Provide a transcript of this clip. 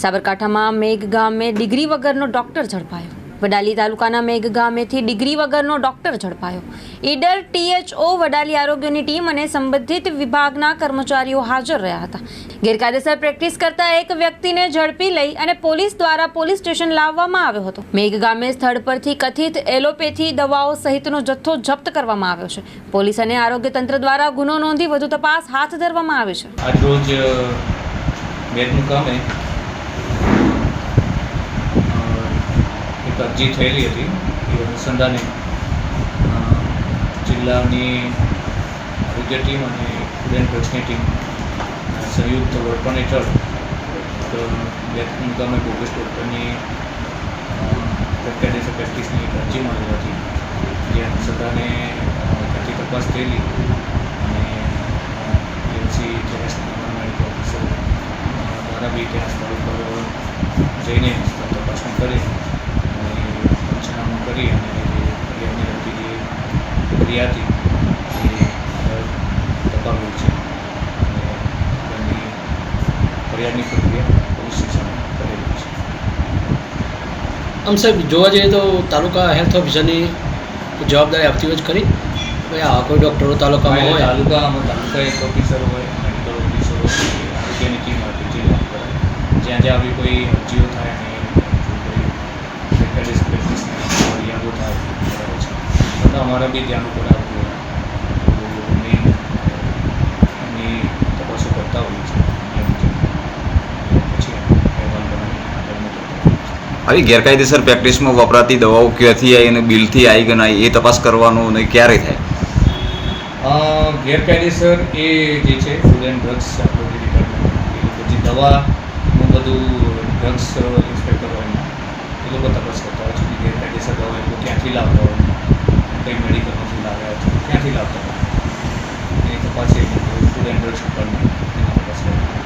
સાબરકાંઠામાં મેઘ ગામે ડિગ્રી વગરનો ડોક્ટર ઝડપાયો. વડાલી તાલુકાના મેઘ ગામેથી ડિગ્રી વગરનો ડોક્ટર ઝડપાયો. ઈડર, ટીએચઓ, વડાલી આરોગ્યની ટીમ અને સંબંધિત વિભાગના કર્મચારીઓ હાજર રહ્યા હતા. ગેરકાયદેસર પ્રેક્ટિસ કરતા એક વ્યક્તિને ઝડપી લઈ અને પોલીસ દ્વારા પોલીસ સ્ટેશન લાવવામાં આવ્યો હતો. મેઘ ગામે સ્થળ પરથી કથિત એલોપેથી દવાઓ સહિતનો જથ્થો જપ્ત કરવામાં આવ્યો છે. પોલીસ અને આરોગ્ય તંત્ર દ્વારા ગુનો નોંધી વધુ તપાસ હાથ ધરવામાં આવી છે. આજરોજ મેદનું કામે અરજી થયેલી હતી. એ અનુસંધાને જિલ્લાની આરોગ્ય ટીમ અને સ્ટુડન્ટ કચ્છની ટીમ સંયુક્ત વડપણ હેઠળ ગામે બોગસ ડોક્ટરની ગેરકાયદેસર પ્રેક્ટિસની અરજી મળી હતી. જે અનુસંધાને કચ્છી તપાસ થયેલી અને એમસી જેએસના મેડિકલ ઓફિસર દ્વારા બી ત્યાં સ્થળ પર જઈને તપાસણી કરી. કરી અને લગતી જે પ્રક્રિયા હતી એ છે. એની ફરિયાદની પ્રક્રિયા પોલીસ સ્ટેશનમાં કરેલી છે. આમ સાહેબ જોવા જઈએ તો તાલુકા હેલ્થ ઓફિસરની જવાબદારી આપતી હોય જ ખરી? આ કોઈ ડૉક્ટરો તાલુકામાં હોય? તાલુકામાં તાલુકા એક ઓફિસર હોય મેડિકલ ઓફિસર હોય આરોગ્યની ટીમ હોય જે જ્યાં જ્યાં આવી કોઈ અરજીઓ થાય અને જો કોઈ ગેરકાયદેસર પ્રેક્ટિસની ફરિયાદો થાય બરાબર છે તો અમારા બી ધ્યાન ઉપર આવતું હોય તો તપાસો કરતા હોઈએ છીએ. એ પછી અહેવાલ બનાવી. આવી ગેરકાયદેસર પ્રેક્ટિસમાં વપરાતી દવાઓ ક્યાંથી આવી અને બિલથી આવી કે નહીં એ તપાસ કરવાનું અને ક્યારે થાય? ગેરકાયદેસર એ જે છે ફૂડ એન્ડ ડ્રગ્સ આપણો જે ડિપાર્ટમેન્ટ એ લોકો જે દવાનું બધું ડ્રગ્સ ઇન્સ્પેક્ટર હોય એ લોકો તપાસ કરતા હોય છે કે ગેરકાયદેસર દવા એ લોકો ક્યાંથી લાવતા હોય. કઈ મેડિકલમાંથી લાવ્યા છે ક્યાંથી લાવતા તપાસ એ ફૂડ એન્ડ ડ્રગ્સ ડિપાર્ટમેન્ટ એની તપાસ